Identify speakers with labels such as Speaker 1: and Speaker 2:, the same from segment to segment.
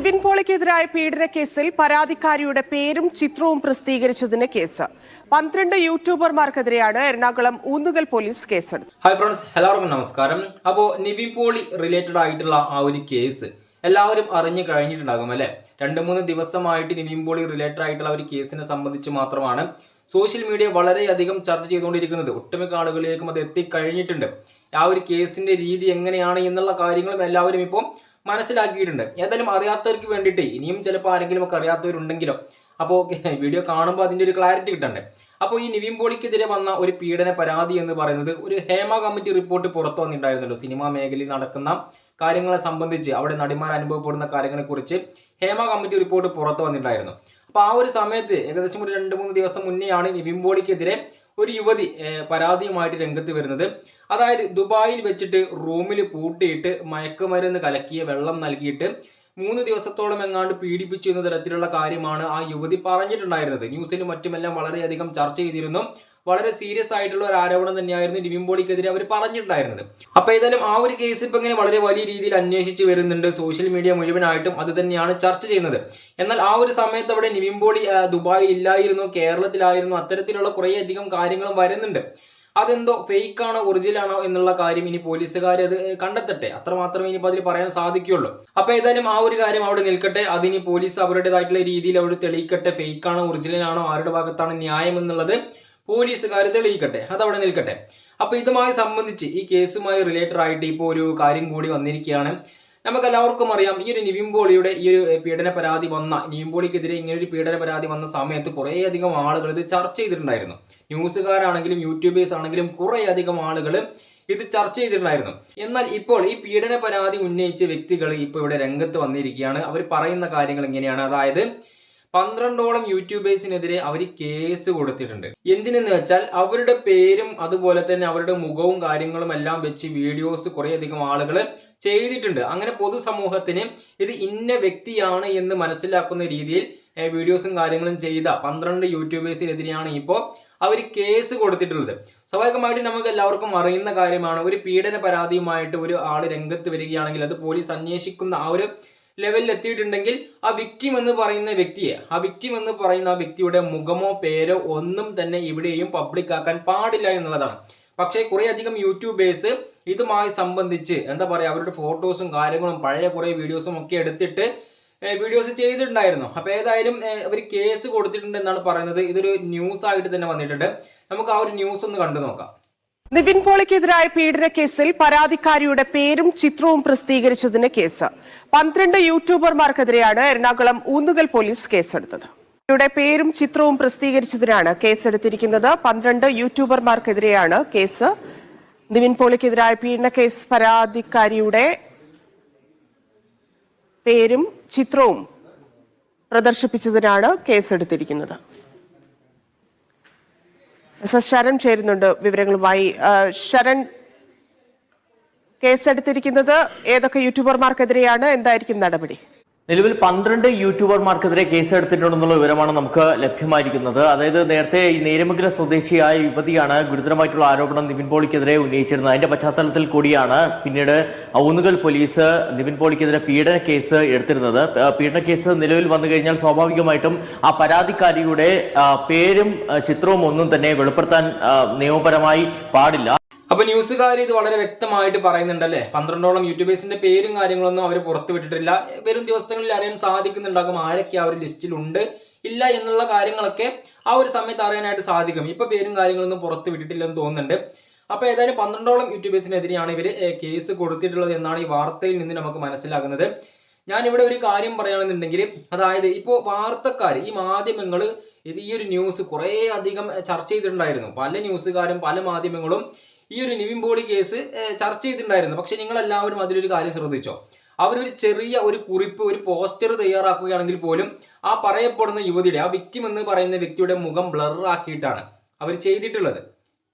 Speaker 1: നിവിൻ പോളിക്കെതിരായ പീഡന കേസിൽ പരാതിക്കാരിയുടെ പേരും ചിത്രവും പ്രസിദ്ധീകരിച്ചതിന് കേസ്. പന്ത്രണ്ട് യൂട്യൂബർമാർക്കെതിരെയാണ് എറണാകുളം ഊന്നുകൽ പോലീസ് കേസെടുത്തത്.
Speaker 2: ഹായ് ഫ്രണ്ട്സ് എല്ലാവർക്കും നമസ്കാരം. അപ്പോൾ നിവിൻ പോളി റിലേറ്റഡ് ആയിട്ടുള്ള ആ ഒരു കേസ് എല്ലാവരും അറിഞ്ഞു കഴിഞ്ഞിട്ടുണ്ടാകും അല്ലേ? രണ്ട് മൂന്ന് ദിവസമായിട്ട് നിവിൻ പോളി റിലേറ്റഡ് ആയിട്ടുള്ള ഒരു കേസിനെ സംബന്ധിച്ച് മാത്രമാണ് സോഷ്യൽ മീഡിയ വളരെയധികം ചർച്ച ചെയ്തുകൊണ്ടിരിക്കുന്നത്. ഒട്ടുമിക്ക ആളുകളിലേക്കും അത് എത്തിക്കഴിഞ്ഞിട്ടുണ്ട്. ആ ഒരു കേസിന്റെ രീതി എങ്ങനെയാണ് എന്നുള്ള കാര്യങ്ങളും എല്ലാവരും ഇപ്പോൾ മനസ്സിലാക്കിയിട്ടുണ്ട്. ഏതായാലും അറിയാത്തവർക്ക് വേണ്ടിയിട്ട് ഇനിയും ചിലപ്പോൾ ആരെങ്കിലും ഒക്കെ അറിയാത്തവരുണ്ടെങ്കിലോ. അപ്പോൾ വീഡിയോ കാണുമ്പോൾ അതിന്റെ ഒരു ക്ലാരിറ്റി കിട്ടണ്ടേ. അപ്പോൾ ഈ നിവിൻ പോളിക്കെതിരെ വന്ന ഒരു പീഡന പരാതി എന്ന് പറയുന്നത് ഒരു ഹേമ കമ്മിറ്റി റിപ്പോർട്ട് പുറത്തു വന്നിട്ടുണ്ടായിരുന്നല്ലോ. സിനിമാ മേഖലയിൽ നടക്കുന്ന കാര്യങ്ങളെ സംബന്ധിച്ച് അവിടെ നടിമാർ അനുഭവപ്പെടുന്ന കാര്യങ്ങളെക്കുറിച്ച് ഹേമ കമ്മിറ്റി റിപ്പോർട്ട് പുറത്തു വന്നിട്ടുണ്ടായിരുന്നു. അപ്പോൾ ആ ഒരു സമയത്ത് ഏകദേശം ഒരു രണ്ട് മൂന്ന് ദിവസം മുന്നെയാണ് നിവിൻ പോളിക്കെതിരെ ഒരു യുവതി പരാതിയുമായിട്ട് രംഗത്ത് വരുന്നത്. അതായത് ദുബായിൽ വെച്ചിട്ട് റൂമിൽ പൂട്ടിയിട്ട് മയക്കുമരുന്ന് കലക്കിയ വെള്ളം നൽകിയിട്ട് മൂന്ന് ദിവസത്തോളം എങ്ങാണ്ട് പീഡിപ്പിച്ചു എന്ന തരത്തിലുള്ള കാര്യമാണ് ആ യുവതി പറഞ്ഞിട്ടുണ്ടായിരുന്നത്. ന്യൂസിലും മറ്റുമെല്ലാം വളരെയധികം ചർച്ച ചെയ്തിരുന്നു. വളരെ സീരിയസ് ആയിട്ടുള്ള ഒരു ആരോപണം തന്നെയായിരുന്നു ഡിവിൻ പോളിക്കെതിരെ അവർ പറഞ്ഞിട്ടുണ്ടായിരുന്നത്. അപ്പൊ ഏതായാലും ആ ഒരു കേസ് ഇപ്പൊ ഇങ്ങനെ വളരെ വലിയ രീതിയിൽ അന്വേഷിച്ച് വരുന്നുണ്ട്. സോഷ്യൽ മീഡിയ മുഴുവനായിട്ടും അത് തന്നെയാണ് ചർച്ച ചെയ്യുന്നത്. എന്നാൽ ആ ഒരു സമയത്ത് അവിടെ നിവിൻ ആ, ദുബായിൽ ഇല്ലായിരുന്നു കേരളത്തിലായിരുന്നു അത്തരത്തിലുള്ള കുറേ അധികം കാര്യങ്ങളും വരുന്നുണ്ട്. അതെന്തോ ഫേക്ക് ആണോ ഒറിജിനൽ ആണോ എന്നുള്ള കാര്യം ഇനി പോലീസുകാർ അത് കണ്ടെത്തട്ടെ. അത്ര മാത്രമേ ഇനിയിപ്പോൾ അതിൽ പറയാൻ സാധിക്കുള്ളൂ അപ്പൊ ഏതായാലും ആ ഒരു കാര്യം അവിടെ നിൽക്കട്ടെ. അതിനി പോലീസ് അവരുടേതായിട്ടുള്ള രീതിയിൽ അവർ തെളിയിക്കട്ടെ. ഫേക്ക് ആണോ ഒറിജിനൽ ആണോ ആരുടെ ഭാഗത്താണ് ന്യായം എന്നുള്ളത് പോലീസുകാർ തെളിയിക്കട്ടെ അതവിടെ നിൽക്കട്ടെ. അപ്പൊ ഇതുമായി സംബന്ധിച്ച് ഈ കേസുമായി റിലേറ്റഡ് ആയിട്ട് ഇപ്പോൾ ഒരു കാര്യം കൂടി വന്നിരിക്കുകയാണ്. നമുക്ക് എല്ലാവർക്കും അറിയാം ഈ ഒരു നിവിൻ പോളിയുടെ ഈ ഒരു പീഡന പരാതി വന്ന നിവിൻ പോളിക്കെതിരെ ഇങ്ങനെ ഒരു പീഡന പരാതി വന്ന സമയത്ത് കുറേയധികം ആളുകൾ ഇത് ചർച്ച ചെയ്തിട്ടുണ്ടായിരുന്നു. ന്യൂസുകാരാണെങ്കിലും യൂട്യൂബേഴ്സ് ആണെങ്കിലും കുറേയധികം ആളുകൾ ഇത് ചർച്ച ചെയ്തിട്ടുണ്ടായിരുന്നു. എന്നാൽ ഇപ്പോൾ ഈ പീഡന പരാതി ഉന്നയിച്ച വ്യക്തികൾ ഇപ്പോൾ ഇവിടെ രംഗത്ത് വന്നിരിക്കുകയാണ്. അവർ പറയുന്ന കാര്യങ്ങൾ ഇങ്ങനെയാണ്. അതായത് പന്ത്രണ്ടോളം യൂട്യൂബേഴ്സിനെതിരെ അവർ കേസ് കൊടുത്തിട്ടുണ്ട്. എന്തിനെന്ന് വെച്ചാൽ അവരുടെ പേരും അതുപോലെ തന്നെ അവരുടെ മുഖവും കാര്യങ്ങളും എല്ലാം വെച്ച് വീഡിയോസ് കുറേയധികം ആളുകൾ ചെയ്തിട്ടുണ്ട്. അങ്ങനെ പൊതുസമൂഹത്തിന് ഇത് ഇന്ന വ്യക്തിയാണ് എന്ന് മനസ്സിലാക്കുന്ന രീതിയിൽ വീഡിയോസും കാര്യങ്ങളും ചെയ്ത പന്ത്രണ്ട് യൂട്യൂബേഴ്സിനെതിരെയാണ് ഇപ്പോൾ അവർ കേസ് കൊടുത്തിട്ടുള്ളത്. സ്വാഭാവികമായിട്ടും നമുക്ക് എല്ലാവർക്കും അറിയുന്ന കാര്യമാണ് ഒരു പീഡന പരാതിയുമായിട്ട് ഒരു ആൾ രംഗത്ത് വരികയാണെങ്കിൽ അത് പോലീസ് അന്വേഷിക്കുന്ന ആ ഒരു ലെവലിൽ എത്തിയിട്ടുണ്ടെങ്കിൽ ആ വിക്ടിം എന്ന് പറയുന്ന വ്യക്തിയെ ആ വിക്ടിം എന്ന് പറയുന്ന ആ വ്യക്തിയുടെ മുഖമോ പേരോ ഒന്നും തന്നെ ഇവിടെയും പബ്ലിക് ആക്കാൻ പാടില്ല എന്നുള്ളതാണ്. പക്ഷേ കുറേയധികം യൂട്യൂബേഴ്സ് ഇതുമായി സംബന്ധിച്ച് എന്താ പറയുക അവരുടെ ഫോട്ടോസും കാര്യങ്ങളും പഴയ കുറേ വീഡിയോസും ഒക്കെ എടുത്തിട്ട് വീഡിയോസ് ചെയ്തിട്ടുണ്ടായിരുന്നു. അപ്പോൾ ഏതായാലും അവർ കേസ് കൊടുത്തിട്ടുണ്ട് എന്നാണ് പറയുന്നത്. ഇതൊരു ന്യൂസ് ആയിട്ട് തന്നെ വന്നിട്ടുണ്ട്. നമുക്ക് ആ ഒരു ന്യൂസ് ഒന്ന് കണ്ടു നോക്കാം
Speaker 1: നിവിൻ പോളിക്കെതിരായ പീഡന കേസിൽ പരാതിക്കാരിയുടെ പേരും ചിത്രവും പ്രസിദ്ധീകരിച്ചതിന് കേസ്. പന്ത്രണ്ട് യൂട്യൂബർമാർക്കെതിരെയാണ് എറണാകുളം ഊന്നുകൽ പോലീസ് കേസെടുത്തത്. യുടെ പേരും ചിത്രവും പ്രസിദ്ധീകരിച്ചതിനാണ് കേസെടുത്തിരിക്കുന്നത്. പന്ത്രണ്ട് യൂട്യൂബർമാർക്കെതിരെയാണ് കേസ്. നിവിൻ പോളിക്കെതിരായ പീഡന കേസ് പരാതിക്കാരിയുടെ പേരും ചിത്രവും പ്രദർശിപ്പിച്ചതിനാണ് കേസെടുത്തിരിക്കുന്നത്. ശരൺ ചേരുന്നുണ്ട് വിവരങ്ങളുമായി. ശരൺ കേസെടുത്തിരിക്കുന്നത് ഏതൊക്കെ യൂട്യൂബർമാർക്കെതിരെയാണ്? എന്തായിരിക്കും നടപടി?
Speaker 3: നിലവിൽ പന്ത്രണ്ട് യൂട്യൂബർമാർക്കെതിരെ കേസെടുത്തിട്ടുണ്ടെന്നുള്ള വിവരമാണ് നമുക്ക് ലഭ്യമായിരിക്കുന്നത്. അതായത് നേരത്തെ ഈ നേരമംഗല സ്വദേശിയായ യുവതിയാണ് ഗുരുതരമായിട്ടുള്ള ആരോപണം നിവിൻ പോളിക്കെതിരെ ഉന്നയിച്ചിരുന്നത്. അതിന്റെ പശ്ചാത്തലത്തിൽ കൂടിയാണ് പിന്നീട് ഔന്നുകൽ പോലീസ് നിവിൻ പോളിക്കെതിരെ പീഡന കേസ് എടുത്തിരുന്നത്. പീഡന കേസ് നിലവിൽ വന്നു കഴിഞ്ഞാൽ സ്വാഭാവികമായിട്ടും ആ പരാതിക്കാരിയുടെ പേരും ചിത്രവും ഒന്നും തന്നെ വെളിപ്പെടുത്താൻ നിയമപരമായി പാടില്ല.
Speaker 2: അപ്പൊ ന്യൂസുകാർ ഇത് വളരെ വ്യക്തമായിട്ട് പറയുന്നുണ്ടല്ലേ? പന്ത്രണ്ടോളം യൂട്യൂബേഴ്സിന്റെ പേരും കാര്യങ്ങളൊന്നും അവർ പുറത്തുവിട്ടിട്ടില്ല. വരും ദിവസങ്ങളിൽ അറിയാൻ സാധിക്കുന്നുണ്ടാകും ആരൊക്കെ ഒരു ലിസ്റ്റിലുണ്ട്. ഇല്ല എന്നുള്ള കാര്യങ്ങളൊക്കെ ആ ഒരു സമയത്ത് അറിയാനായിട്ട് സാധിക്കും. ഇപ്പൊ പേരും കാര്യങ്ങളൊന്നും പുറത്ത് വിട്ടിട്ടില്ലെന്ന് തോന്നുന്നുണ്ട്. അപ്പൊ ഏതായാലും പന്ത്രണ്ടോളം യൂട്യൂബേഴ്സിനെതിരെയാണ് ഇവർ കേസ് കൊടുത്തിട്ടുള്ളത് എന്നാണ് ഈ വാർത്തയിൽ നിന്ന് നമുക്ക് മനസ്സിലാകുന്നത്. ഞാൻ ഇവിടെ ഒരു കാര്യം പറയുകയാണെന്നുണ്ടെങ്കിൽ അതായത് ഇപ്പോൾ വാർത്തക്കാർ ഈ മാധ്യമങ്ങൾ ഈ ഒരു ന്യൂസ് കുറേ അധികം ചർച്ച ചെയ്തിട്ടുണ്ടായിരുന്നു. പല ന്യൂസുകാരും പല മാധ്യമങ്ങളും ഈ ഒരു നിവിൻ പോളി കേസ് ചർച്ച ചെയ്തിട്ടുണ്ടായിരുന്നു. പക്ഷെ നിങ്ങൾ എല്ലാവരും അതിലൊരു കാര്യം ശ്രദ്ധിച്ചോ? അവരൊരു ചെറിയ ഒരു കുറിപ്പ് ഒരു പോസ്റ്റർ തയ്യാറാക്കുകയാണെങ്കിൽ പോലും ആ പറയപ്പെടുന്ന യുവതിയുടെ ആ വിക്റ്റിം എന്ന് പറയുന്ന വ്യക്തിയുടെ മുഖം ബ്ലറാക്കിയിട്ടാണ് അവർ ചെയ്തിട്ടുള്ളത്.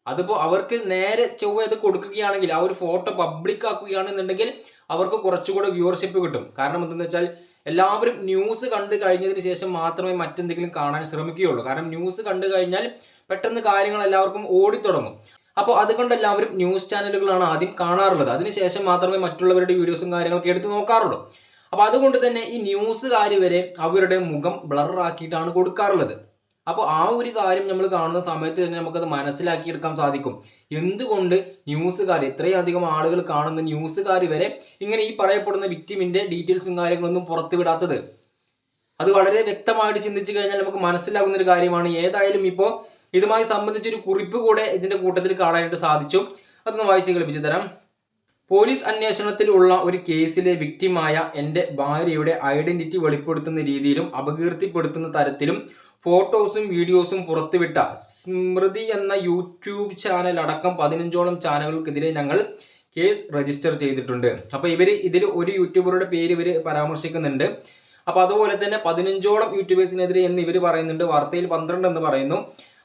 Speaker 2: അതിപ്പോൾ അവർക്ക് നേരെ ചൊവ്വ കൊടുക്കുകയാണെങ്കിൽ ആ ഒരു ഫോട്ടോ പബ്ലിക് ആക്കുകയാണെന്നുണ്ടെങ്കിൽ അവർക്ക് കുറച്ചുകൂടെ വ്യൂവർഷിപ്പ് കിട്ടും. കാരണം എന്തെന്ന് വെച്ചാൽ എല്ലാവരും ന്യൂസ് കണ്ടു കഴിഞ്ഞതിന് ശേഷം മാത്രമേ മറ്റെന്തെങ്കിലും കാണാൻ ശ്രമിക്കുകയുള്ളൂ. കാരണം ന്യൂസ് കണ്ടു കഴിഞ്ഞാൽ പെട്ടെന്ന് കാര്യങ്ങൾ എല്ലാവർക്കും ഓടിത്തുടങ്ങും. അപ്പോൾ അതുകൊണ്ട് എല്ലാവരും ന്യൂസ് ചാനലുകളാണ് ആദ്യം കാണാറുള്ളത്. അതിനുശേഷം മാത്രമേ മറ്റുള്ളവരുടെ വീഡിയോസും കാര്യങ്ങളൊക്കെ എടുത്ത് നോക്കാറുള്ളൂ. അപ്പോൾ അതുകൊണ്ട് തന്നെ ഈ ന്യൂസുകാർ വരെ അവരുടെ മുഖം ബ്ലറാക്കിയിട്ടാണ് കൊടുക്കാറുള്ളത്. അപ്പോൾ ആ ഒരു കാര്യം നമ്മൾ കാണുന്ന സമയത്ത് തന്നെ നമുക്കത് മനസ്സിലാക്കിയെടുക്കാൻ സാധിക്കും. എന്തുകൊണ്ട് ന്യൂസുകാർ ഇത്രയും അധികം ആളുകൾ കാണുന്ന ന്യൂസുകാർ വരെ ഇങ്ങനെ ഈ പറയപ്പെടുന്ന വിക്ടിമിന്റെ ഡീറ്റെയിൽസും കാര്യങ്ങളൊന്നും പുറത്തുവിടാത്തത്? അത് വളരെ വ്യക്തമായിട്ട് ചിന്തിച്ചു കഴിഞ്ഞാൽ നമുക്ക് മനസ്സിലാകുന്ന ഒരു കാര്യമാണ്. ഏതായാലും ഇപ്പോൾ ഇതുമായി സംബന്ധിച്ചൊരു കുറിപ്പ് കൂടെ ഇതിന്റെ കൂട്ടത്തിൽ കാണാനായിട്ട് സാധിച്ചു. അതൊന്ന് വായിച്ച് കേൾപ്പിച്ചു തരാം. പോലീസ് അന്വേഷണത്തിലുള്ള ഒരു കേസിലെ വിക്ടിമായ എന്റെ ഭാര്യയുടെ ഐഡന്റിറ്റി വെളിപ്പെടുത്തുന്ന രീതിയിലും അപകീർത്തിപ്പെടുത്തുന്ന തരത്തിലും ഫോട്ടോസും വീഡിയോസും പുറത്തുവിട്ട സ്മൃതി എന്ന യൂട്യൂബ് ചാനൽ അടക്കം പതിനഞ്ചോളം ചാനലുകൾക്കെതിരെ ഞങ്ങൾ കേസ് രജിസ്റ്റർ ചെയ്തിട്ടുണ്ട്. അപ്പോൾ ഇവർ ഇതിൽ ഒരു യൂട്യൂബറുടെ പേര് ഇവർ പരാമർശിക്കുന്നുണ്ട്. അപ്പോൾ അതുപോലെ തന്നെ പതിനഞ്ചോളം യൂട്യൂബേഴ്സിനെതിരെ എന്ന് ഇവർ പറയുന്നുണ്ട്. വാർത്തയിൽ പന്ത്രണ്ട് എന്ന് പറയുന്നു.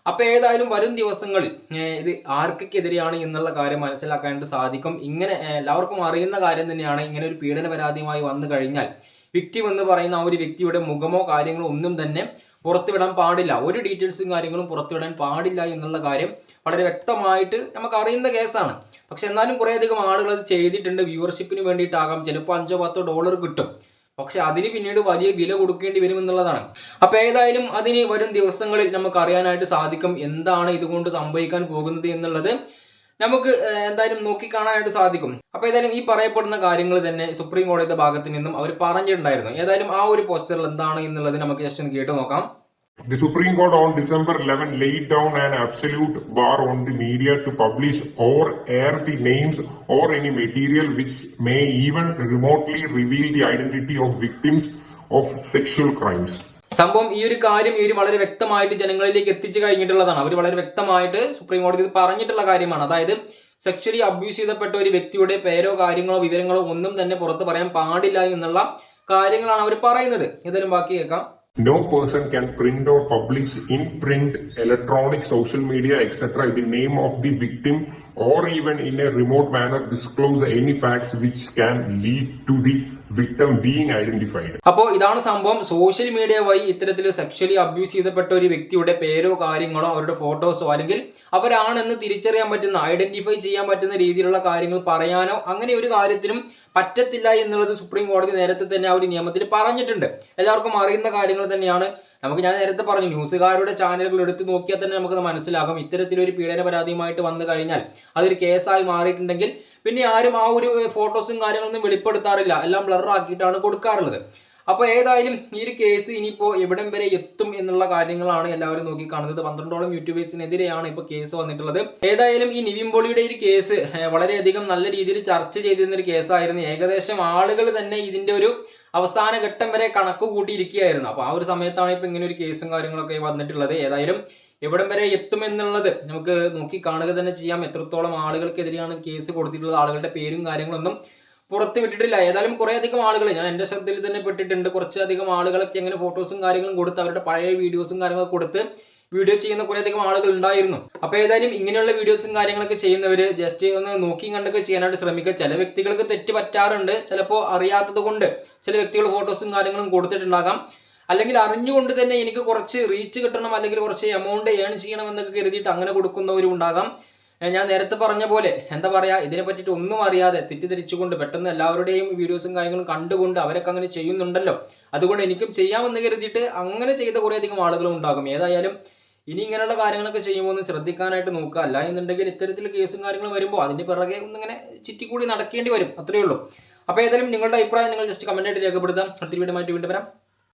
Speaker 2: അപ്പോൾ ഏതായാലും വരും ദിവസങ്ങളിൽ ഇത് ആർക്കെതിരെയാണ് എന്നുള്ള കാര്യം മനസ്സിലാക്കാനായിട്ട് സാധിക്കും. ഇങ്ങനെ എല്ലാവർക്കും അറിയുന്ന കാര്യം തന്നെയാണ് ഇങ്ങനെ ഒരു പീഡന പരാതിയുമായി വന്നു കഴിഞ്ഞാൽ വിക്ടിം എന്ന് പറയുന്ന ആ ഒരു വ്യക്തിയുടെ മുഖമോ കാര്യങ്ങളോ ഒന്നും തന്നെ പുറത്തുവിടാൻ പാടില്ല. ഒരു ഡീറ്റെയിൽസും കാര്യങ്ങളും പുറത്തുവിടാൻ പാടില്ല എന്നുള്ള കാര്യം വളരെ വ്യക്തമായിട്ട് നമുക്ക് അറിയുന്ന കേസാണ്. പക്ഷെ എന്നാലും കുറേയധികം ആളുകൾ അത് ചെയ്തിട്ടുണ്ട്. വ്യൂവർഷിപ്പിന് വേണ്ടിയിട്ടാകാം. ചിലപ്പോൾ അഞ്ചോ പത്തോ ഡോളർ കിട്ടും. പക്ഷെ അതിന് പിന്നീട് വലിയ വില കൊടുക്കേണ്ടി വരും എന്നുള്ളതാണ് അപ്പൊ ഏതായാലും അതിന് വരും ദിവസങ്ങളിൽ നമുക്ക് അറിയാനായിട്ട് സാധിക്കും എന്താണ് ഇതുകൊണ്ട് സംഭവിക്കാൻ പോകുന്നത് എന്നുള്ളത് നമുക്ക് എന്തായാലും നോക്കിക്കാണാനായിട്ട് സാധിക്കും. അപ്പൊ ഏതായാലും ഈ പറയപ്പെടുന്ന കാര്യങ്ങൾ തന്നെ സുപ്രീം കോടതിയുടെ ഭാഗത്ത് നിന്നും അവർ പറഞ്ഞിട്ടുണ്ടായിരുന്നു. ഏതായാലും ആ ഒരു പോസ്റ്ററിൽ എന്താണ് എന്നുള്ളത് നമുക്ക് ജസ്റ്റ് ഒന്ന് കേട്ട് നോക്കാം.
Speaker 4: The Supreme Court on December 11 laid down an absolute bar on the media to publish or air the names or any material which may even remotely reveal the identity of victims of sexual crimes.
Speaker 2: സംഭവം ഈ ഒരു കാര്യം ഇവർ വളരെ വ്യക്തമായിട്ട് ജനങ്ങളിലേക്ക് എത്തിച്ചു കഴിഞ്ഞിട്ടുള്ളതാണ്. അവർ വളരെ വ്യക്തമായിട്ട് സുപ്രീം കോടതി പറഞ്ഞിട്ടുള്ള കാര്യമാണ്. അതായത് സെക്ഷലി അബ്യൂസ് ചെയ്തപ്പെട്ട ഒരു വ്യക്തിയുടെ പേരോ കാര്യങ്ങളോ വിവരങ്ങളോ ഒന്നും തന്നെ പുറത്ത് പറയാൻ പാടില്ല എന്നുള്ള കാര്യങ്ങളാണ് അവർ പറയുന്നത്. ഏതായാലും ബാക്കി കേൾക്കാം.
Speaker 4: No person can print or publish in print, electronic, social media, etc. the name of the victim or even in a remote manner disclose any facts which can lead to the being
Speaker 2: identified ഇതാണ് സംഭവം. Social media വഴി ഇത്തരത്തിൽ sexually abuse ചെയ്തപ്പെട്ട ഒരു വ്യക്തിയുടെ പേരോ കാര്യങ്ങളോ അവരുടെ ഫോട്ടോസോ അല്ലെങ്കിൽ അവരാണെന്ന് തിരിച്ചറിയാൻ പറ്റുന്ന ഐഡന്റിഫൈ ചെയ്യാൻ പറ്റുന്ന രീതിയിലുള്ള കാര്യങ്ങൾ പറയാനോ അങ്ങനെ ഒരു കാര്യത്തിനും പറ്റത്തില്ല എന്നുള്ളത് സുപ്രീം കോടതി നേരത്തെ തന്നെ ആ ഒരു നിയമത്തിൽ പറഞ്ഞിട്ടുണ്ട്. എല്ലാവർക്കും അറിയുന്ന കാര്യങ്ങൾ തന്നെയാണ്. നമുക്ക് ഞാൻ നേരത്തെ പറഞ്ഞു ന്യൂസുകാരുടെ ചാനലുകൾ എടുത്ത് നോക്കിയാൽ തന്നെ നമുക്കത് മനസ്സിലാകും. ഇത്തരത്തിലൊരു പീഡന പരാതിയുമായിട്ട് വന്നു കഴിഞ്ഞാൽ അതൊരു കേസായി മാറിയിട്ടുണ്ടെങ്കിൽ പിന്നെ ആരും ആ ഒരു ഫോട്ടോസും കാര്യങ്ങളൊന്നും വെളിപ്പെടുത്താറില്ല. എല്ലാം ബ്ലറാക്കിയിട്ടാണ് കൊടുക്കാറുള്ളത്. അപ്പോൾ ഏതായാലും ഈ ഒരു കേസ് ഇനിയിപ്പോൾ എവിടം വരെ എത്തും എന്നുള്ള കാര്യങ്ങളാണ് എല്ലാവരും നോക്കി കാണുന്നത് പന്ത്രണ്ടോളം യൂട്യൂബേഴ്സിനെതിരെയാണ് ഇപ്പോൾ കേസ് വന്നിട്ടുള്ളത്. ഏതായാലും ഈ നിവിൻ പോളിയുടെ ഒരു കേസ് വളരെയധികം നല്ല രീതിയിൽ ചർച്ച ചെയ്തിരുന്ന ഒരു കേസായിരുന്നു ഏകദേശം ആളുകൾ തന്നെ ഇതിന്റെ ഒരു അവസാന ഘട്ടം വരെ കണക്ക് കൂട്ടിയിരിക്കുകയായിരുന്നു. അപ്പോൾ ആ ഒരു സമയത്താണ് ഇപ്പോൾ ഇങ്ങനെ ഒരു കേസും കാര്യങ്ങളൊക്കെ വന്നിട്ടുള്ളത്. ഏതായാലും എവിടം വരെ എത്തുമെന്നുള്ളത് നമുക്ക് നോക്കി കാണുക തന്നെ ചെയ്യാം. എത്രത്തോളം ആളുകൾക്കെതിരെയാണ് കേസ് കൊടുത്തിട്ടുള്ളത് ആളുകളുടെ പേരും കാര്യങ്ങളൊന്നും പുറത്ത് വിട്ടിട്ടില്ല. ഏതായാലും കുറേ അധികം ആളുകൾ ഞാൻ എന്റെ ശ്രദ്ധയിൽ തന്നെ പെട്ടിട്ടുണ്ട് കുറച്ചധികം ആളുകളൊക്കെ എങ്ങനെ ഫോട്ടോസും കാര്യങ്ങളും കൊടുത്ത് അവരുടെ പഴയ വീഡിയോസും കാര്യങ്ങളൊക്കെ കൊടുത്ത് വീഡിയോ ചെയ്യുന്ന കുറേയധികം ആളുകൾ ഉണ്ടായിരുന്നു. അപ്പോൾ ഏതായാലും ഇങ്ങനെയുള്ള വീഡിയോസും കാര്യങ്ങളൊക്കെ ചെയ്യുന്നവർ ജസ്റ്റ് ഒന്ന് നോക്കി കണ്ടൊക്കെ ചെയ്യാനായിട്ട് ശ്രമിക്കുക. ചില വ്യക്തികൾക്ക് തെറ്റ് പറ്റാറുണ്ട്. ചിലപ്പോൾ അറിയാത്തത് കൊണ്ട് ചില വ്യക്തികൾ ഫോട്ടോസും കാര്യങ്ങളും കൊടുത്തിട്ടുണ്ടാകാം. അല്ലെങ്കിൽ അറിഞ്ഞുകൊണ്ട് തന്നെ എനിക്ക് കുറച്ച് റീച്ച് കിട്ടണം അല്ലെങ്കിൽ കുറച്ച് എമൗണ്ട് ഏൺ ചെയ്യണം എന്നൊക്കെ കരുതിയിട്ട് അങ്ങനെ കൊടുക്കുന്നവരും ഉണ്ടാകാം. ഞാൻ നേരത്തെ പറഞ്ഞ പോലെ എന്താ പറയാ ഇതിനെ പറ്റിയിട്ട് ഒന്നും അറിയാതെ തെറ്റിദ്ധരിച്ചുകൊണ്ട് പെട്ടെന്ന് എല്ലാവരുടെയും വീഡിയോസും കാര്യങ്ങളും കണ്ടുകൊണ്ട് അവരൊക്കെ അങ്ങനെ ചെയ്യുന്നുണ്ടല്ലോ. അതുകൊണ്ട് എനിക്കും ചെയ്യാമെന്ന് കരുതിയിട്ട് അങ്ങനെ ചെയ്ത കുറേയധികം ആളുകളും ഉണ്ടാകും. ഏതായാലും ഇനി ഇങ്ങനെയുള്ള കാര്യങ്ങളൊക്കെ ചെയ്യുമ്പോൾ ഒന്ന് ശ്രദ്ധിക്കാനായിട്ട് നോക്കുക. അല്ല എന്നുണ്ടെങ്കിൽ ഇത്തരത്തിൽ കേസും കാര്യങ്ങളും വരുമ്പോൾ അതിന്റെ പിറകെ ഒന്നിങ്ങനെ ചുറ്റിക്കൂടി നടക്കേണ്ടി വരും. അത്രയേ ഉള്ളൂ. അപ്പോൾ ഏതായാലും നിങ്ങളുടെ അഭിപ്രായം നിങ്ങൾ ജസ്റ്റ് കമന്റ് ആയിട്ട് രേഖപ്പെടുത്താം. അടുത്ത വീഡിയോ വീണ്ടും വരാം.